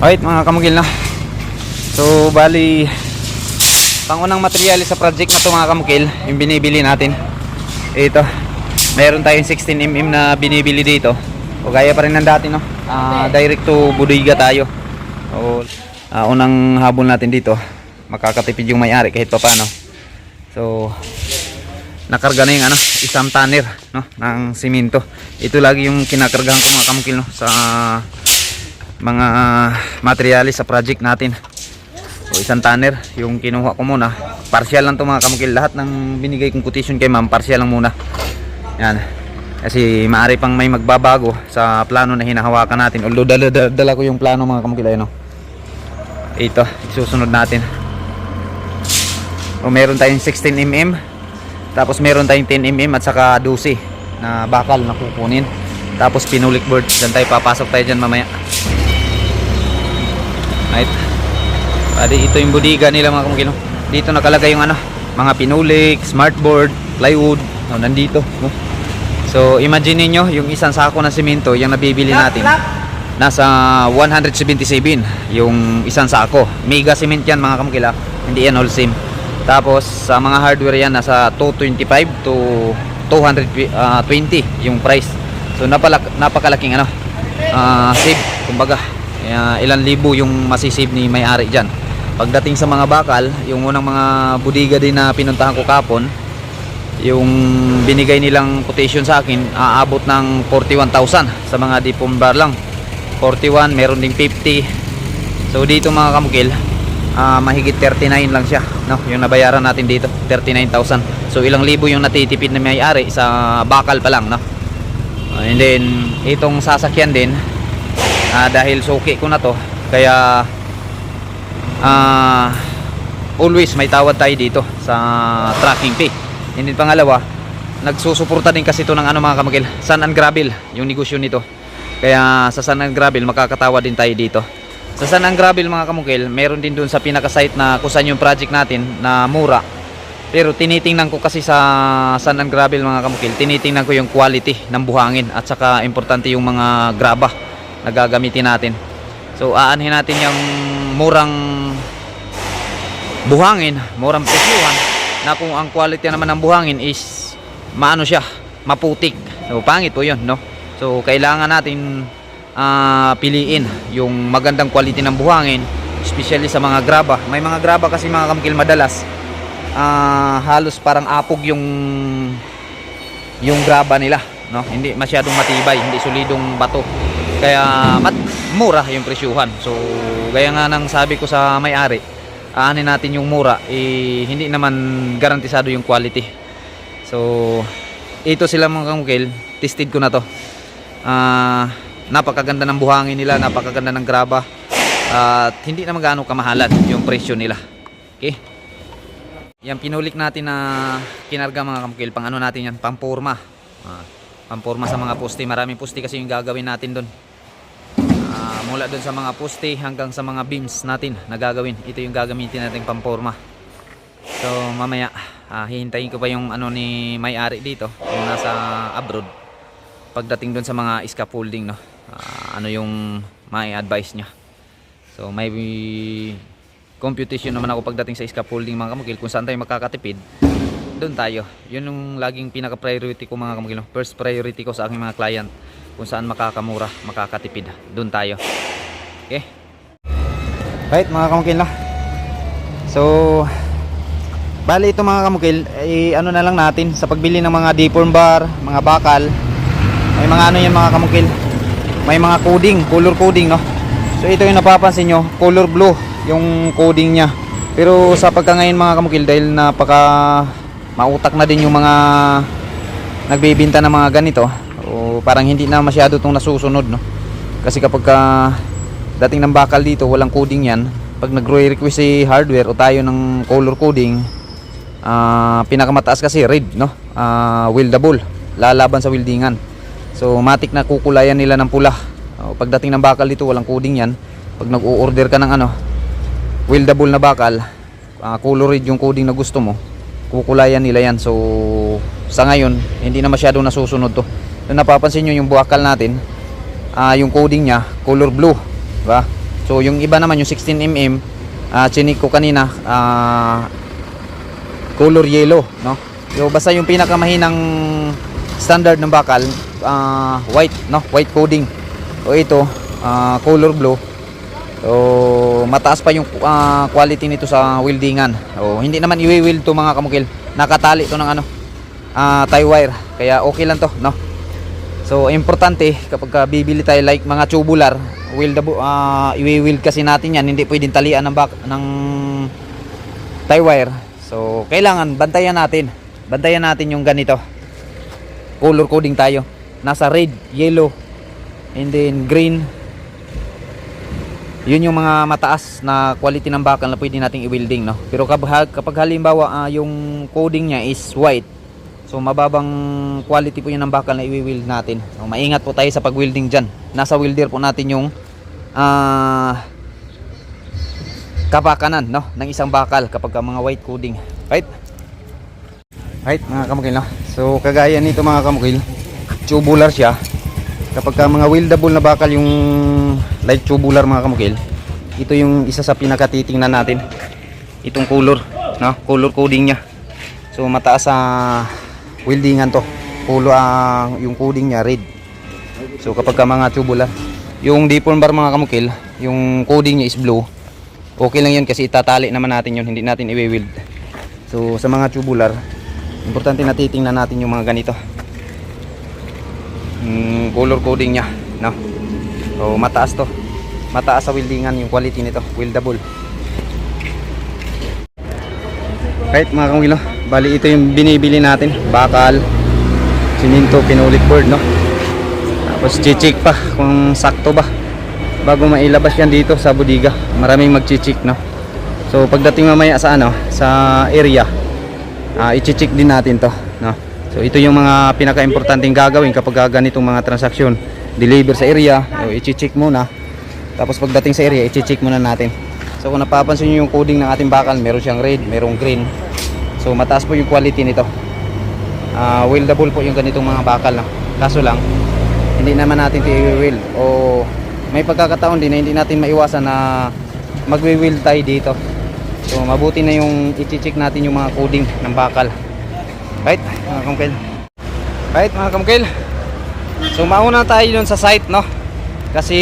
Alright mga kamugil na. So bali pangunang material sa project na to mga kamugil, yung binibili natin. Ito. Meron tayong 16mm na binibili dito. O gaya pa rin ng dati no. Ah, direct to Buduiga tayo. O ah, unang habol natin dito, makakatipid yung may-ari kahit pa paano. So nakarga na yung ano, isang tanner no, ng simento. Ito lagi yung kinakargahan ko mga kamukil no, sa mga materialis sa project natin. So isang tanner yung kinuha ko muna. Partial lang to mga kamukil. Lahat ng binigay kong quotation kay ma'am, partial lang muna. Yan. Kasi maari pang may magbabago sa plano na hinahawakan natin. Although dala, dala, dala ko yung plano mga kamukil ayun no. Ito, isusunod natin. O meron tayong 16mm tapos meron tayong 10mm at saka 12 na bakal na kukunin. Tapos pinulik board. Diyan tayo papasok tayo dyan mamaya. Right. Pwede ito yung budiga nila mga kamukino. Dito nakalagay yung ano, mga pinulik, smartboard, plywood. Oh, nandito. Oh. So imagine niyo yung isang sako ng simento yung nabibili natin. Nasa 177 yung isang sako. Mega cement yan mga kamukila. Hindi yan all sim. Tapos sa mga hardware yan nasa 225 to 220 yung price. So napalak napakalaking ano ah, save kumbaga. Kaya ilan libo yung masisave ni may-ari diyan. Pagdating sa mga bakal, yung unang mga budiga din na pinuntahan ko kapon, yung binigay nilang quotation sa akin, aabot ng 41,000 sa mga dipong bar lang. 41, meron ding 50. So dito mga kamukil, ah, mahigit 39 lang siya no yung nabayaran natin dito 39,000 so ilang libo yung natitipid na may-ari sa bakal pa lang no Ah, and then itong sasakyan din ah, dahil suki ko na to. Kaya ah always may tawad tayo dito sa tracking fee. And then pangalawa nagsusuporta din kasi ito ng ano mga kamagil Sun and Gravel yung negosyo nito. Kaya sa Sun and Gravel makakatawa din tayo dito. Sa San ang Gravel mga kamukil, meron din dun sa pinaka-site na kung saan yung project natin na mura. Pero tinitingnan ko kasi sa San ang Gravel mga kamukil, tinitingnan ko yung quality ng buhangin at saka importante yung mga graba na gagamitin natin. So aanhin natin yung murang buhangin, murang presyuhan na kung ang quality naman ng buhangin is maano siya, maputik. So pangit po 'yon, no? So kailangan natin ah, piliin yung magandang quality ng buhangin especially sa mga graba may mga graba kasi mga kamkil madalas ah, halos parang apog yung yung graba nila no hindi masyadong matibay hindi solidong bato kaya mat mura yung presyuhan so gaya nga nang sabi ko sa may-ari aanin natin yung mura eh, hindi naman garantisado yung quality so ito sila mga kamkil tested ko na to ah napakaganda ng buhangin nila, napakaganda ng graba. At hindi naman gaano kamahalan yung presyo nila. Okay? Yan pinulik natin na kinarga mga kamukil. Pang ano natin yan? Pampurma. Ah, pampurma sa mga poste. Maraming poste kasi yung gagawin natin doon. Ah, mula doon sa mga poste hanggang sa mga beams natin na gagawin. Ito yung gagamitin natin pampurma. So mamaya ah, hihintayin ko pa yung ano ni may-ari dito yung nasa abroad. Pagdating doon sa mga scaffolding no? Ah, ano yung may advice niya. So may computation naman ako pagdating sa scaffolding mga kamukil. Kung saan tayo makakatipid doon tayo. Yun yung laging pinaka priority ko mga kamukil first priority ko sa aking mga client kung saan makakamura makakatipid. Doon tayo. Okay? Right mga kamukil na so bali ito mga kamukil eh, ano na lang natin sa pagbili ng mga deform bar mga bakal may mga ano yan mga kamukil? May mga coding color coding no? So ito yung napapansin nyo color blue yung coding nya pero sa pagka ngayon mga kamukil dahil napaka mautak na din yung mga nagbibinta ng mga ganito o parang hindi na masyado itong nasusunod no kasi kapag ka dating ng bakal dito walang coding yan pag nag-request si hardware o tayo ng color coding ah pinakamataas kasi red no Ah, weldable lalaban sa weldingan So matik na kukulayan nila ng pula. O, pagdating ng bakal dito walang coding yan. Pag nag-o-order ka ng ano, weldable na bakal, uh, color red yung coding na gusto mo, kukulayan nila yan. So sa ngayon, hindi na masyadong nasusunod to. So napapansin nyo yung bakal natin, ah yung coding niya, color blue. Diba? So yung iba naman yung 16mm ah chinik ko kanina ah color yellow, no? So basta yung pinakamahinang standard ng bakal ah, white, no? White coating. O ito ah, color blue. So mataas pa yung ah, quality nito sa weldingan. O hindi naman i-weld to mga kamukil. Nakatali to ng ano ah, tie wire. Kaya okay lang to, no? So importante kapag ka bibili tayo like mga tubular, weldable ah i-weld kasi natin 'yan, hindi pwedeng talian ng back ng tie wire. So kailangan bantayan natin. Bantayan natin yung ganito. Color coding tayo. Nasa red, yellow, and then green. Yun yung mga mataas na quality ng bakal na pwede nating i-welding, no? Pero kapag, kapag halimbawa ah, yung coding niya is white, So mababang quality po yun ng bakal na i-weld natin. So, maingat po tayo sa pag-welding dyan. Nasa welder po natin yung ah kapakanan no, ng isang bakal kapag ka mga white coating. Right? Right mga kamukil no? So kagaya nito mga kamukil, tubular siya. Kapag ka mga weldable na bakal yung light tubular mga kamukil, ito yung isa sa pinakatitingnan natin. Itong color, no? Color coding niya. So mataas sa weldingan to. Pulo ang yung coding niya red. So kapag ka mga tubular, yung deform bar mga kamukil, yung coding niya is blue. Okay lang 'yun kasi itatali naman natin 'yun, hindi natin i-weld. So sa mga tubular, importante na titingnan natin yung mga ganito. Yung color coding niya, no? So mataas to. Mataas sa weldingan yung quality nito, weldable. Right mga kamilo, bali ito yung binibili natin, bakal, siminto, pinulik board no. Tapos chichik pa kung sakto ba bago mailabas yan dito sa bodega. Maraming magchichik no. So pagdating mamaya sa ano, sa area, ah i-check din natin to no. So ito yung mga pinaka-importanting gagawin kapag ganitong mga transaksyon. Deliver sa area, so, i-check muna. Tapos pagdating sa area, i-check muna natin. So kung napapansin niyo yung coding ng ating bakal, meron siyang red, merong green. So mataas po yung quality nito. Ah, weldable po yung ganitong mga bakal. No? Kaso lang, hindi naman natin i-weld. O may pagkakataon din na hindi natin maiwasan na magwi-weld tayo dito. So mabuti na yung i-check natin yung mga coding ng bakal. Right, mga kamukil. Right, mga kamukil. So mauna tayo dun sa site, no? Kasi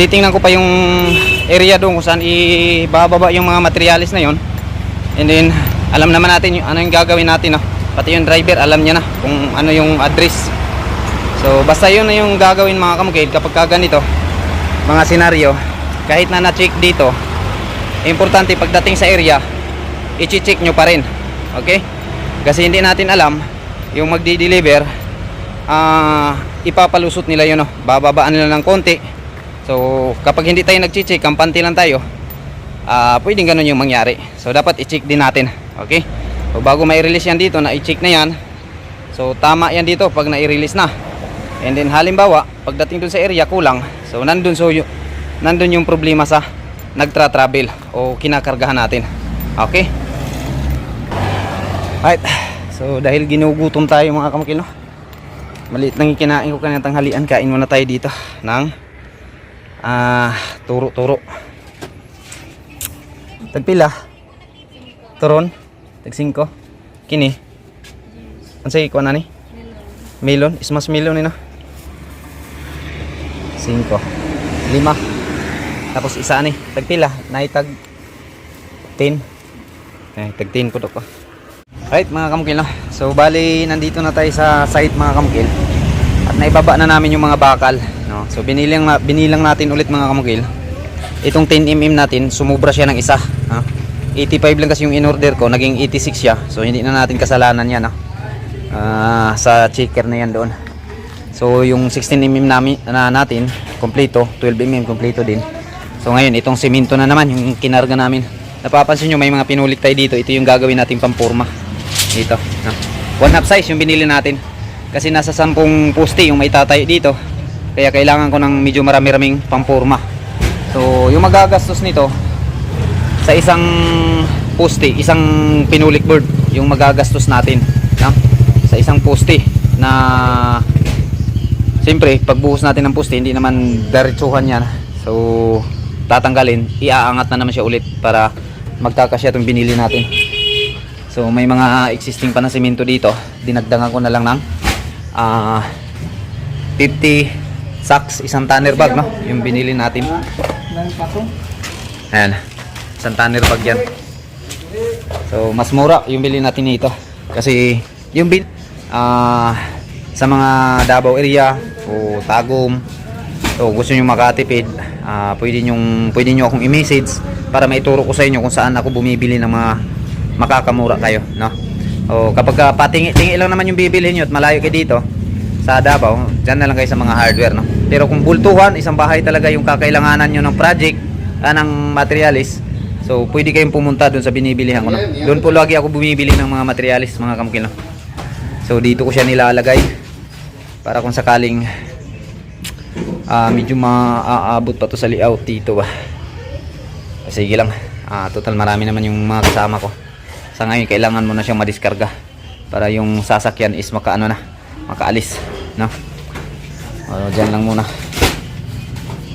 titingnan ko pa yung area doon kung saan ibababa yung mga materialis na yon and then alam naman natin yung, ano yung gagawin natin no? pati yung driver alam niya na kung ano yung address so basta yun na yung gagawin mga kamukid kapag ka ganito mga senaryo kahit na na-check dito importante pagdating sa area i-check nyo pa rin okay kasi hindi natin alam yung magdi-deliver ah ipapalusot nila yun no? bababaan nila ng konti So, kapag hindi tayo nag-check, kampante lang tayo, ah pwedeng ganun yung mangyari. So, dapat i-check din natin. Okay? So, bago mai-release yan dito, na i-check na yan. So, tama yan dito pag na-release na. And then, halimbawa, pagdating dun sa area, kulang. So, nandun, so, yung, nandun yung problema sa nagtra-travel o kinakargahan natin. Okay? Right. So, dahil ginugutom tayo mga kamukil, no? Maliit lang yung kinain ko kanina tanghalian. Kain muna tayo dito ng ah turo-turo tagpila. Turon. Tag 5 kini. Unsay ko na ni? Melon. Ismas melon ni no? 5 lima. Tapos isa ni. Tagpila. Na tag 10 ay tag 10 po ko. Right mga kamukil no? So bali nandito na tayo sa site mga kamukil. At naibaba na namin yung mga bakal no? So binilang na, binilang natin ulit mga kamukil itong 10mm natin sumubra siya ng isa ha? 85 lang kasi yung in order ko naging 86 siya. So hindi na natin kasalanan yan no? Ah, sa checker na yan doon. So yung 16mm namin, na natin kompleto 12mm kompleto din. So ngayon itong semento na naman yung kinarga namin. Napapansin nyo may mga pinulik tayo dito. Ito yung gagawin nating pampurma dito no? one half size yung binili natin. Kasi nasa 10 poste yung may tatayo dito kaya kailangan ko ng medyo marami-raming pampurma. So, yung magagastos nito sa isang poste, isang pinulik board, yung magagastos natin, no? Sa isang poste na Siyempre, pagbuhos natin ng poste, hindi naman diretsuhan yan So, tatanggalin, iaangat na naman siya ulit para magkakasya itong binili natin. So, may mga existing pa na simento dito. Dinagdagan ko na lang ng ah 50 sacks, isang tanner bag, no? Yung binili natin. Ayan. Isang tanner bag yan. So, mas mura yung bili natin nito. Kasi, yung bin, ah, sa mga Davao area o Tagum, so gusto nyo makatipid, ah, pwede, nyong, pwede nyo akong i-message para maituro ko sa inyo kung saan ako bumibili ng mga makakamura kayo, no? O kapag ka patingi, tingi lang naman yung bibili nyo at malayo kayo dito sa Davao, dyan na lang kayo sa mga hardware, no? Pero kung bultuhan, isang bahay talaga yung kakailanganan nyo ng project, ah, ng materialis, so pwede kayong pumunta doon sa binibilihan ko, no? Doon po lagi ako bumibili ng mga materialis, mga kamukil, no? So dito ko siya nilalagay para kung sakaling ah medyo maaabot pa to sa layout dito ba. Sige lang. Ah total marami naman yung mga kasama ko. Sa ngayon kailangan mo na siyang madiskarga para yung sasakyan is makaano na, makaalis, no? O diyan lang muna.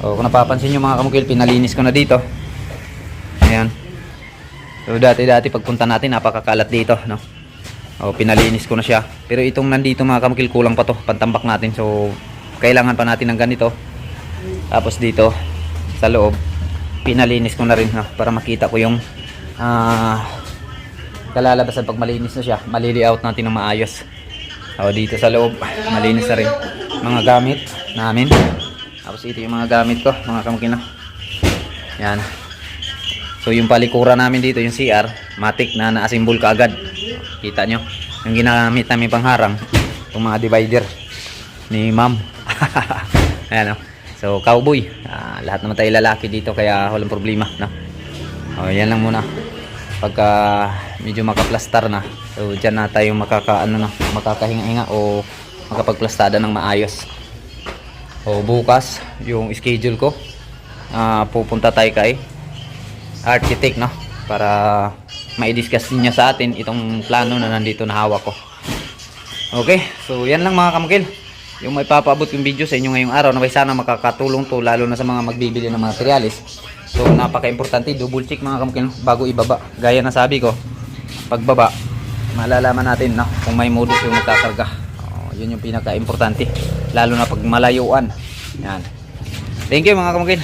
O kung napapansin niyo mga kamukil, pinalinis ko na dito. Ayan. So dati-dati pagpunta natin napakakalat dito, no? O, pinalinis ko na siya. Pero itong nandito mga kamukil kulang pa to, pantambak natin. So, kailangan pa natin ng ganito. Tapos dito, sa loob, pinalinis ko na rin ha, para makita ko yung ah kalalabasan pag malinis na siya. Malili-out natin ng maayos. O, dito sa loob, malinis na rin. Mga gamit namin. Tapos ito yung mga gamit ko, mga kamukil na. Yan. So yung palikuran namin dito, yung CR, matic na na-assemble ka agad. Kita nyo, yung ginamit namin pangharang, yung mga divider ni ma'am. Ayan o. So cowboy, Ah, lahat naman tayo lalaki dito kaya walang problema. No? O yan lang muna. Pagka medyo makaplastar na, so dyan na tayo makaka, ano na, makakahinga-hinga o makapagplastada ng maayos. O bukas, yung schedule ko, ah, pupunta tayo kay architect no? Para mai-discuss niya sa atin itong plano na nandito na hawak ko. Okay so yan lang mga kamukil yung may papaabot yung video sa inyo ngayong araw na sana makakatulong to lalo na sa mga magbibili ng materialis so napaka-importante double check mga kamukil bago ibaba. Gaya na sabi ko pagbaba malalaman natin no, kung may modus yung nagkakarga oh, yun yung pinaka-importante lalo na pag malayuan. Yan. Thank you mga kamukil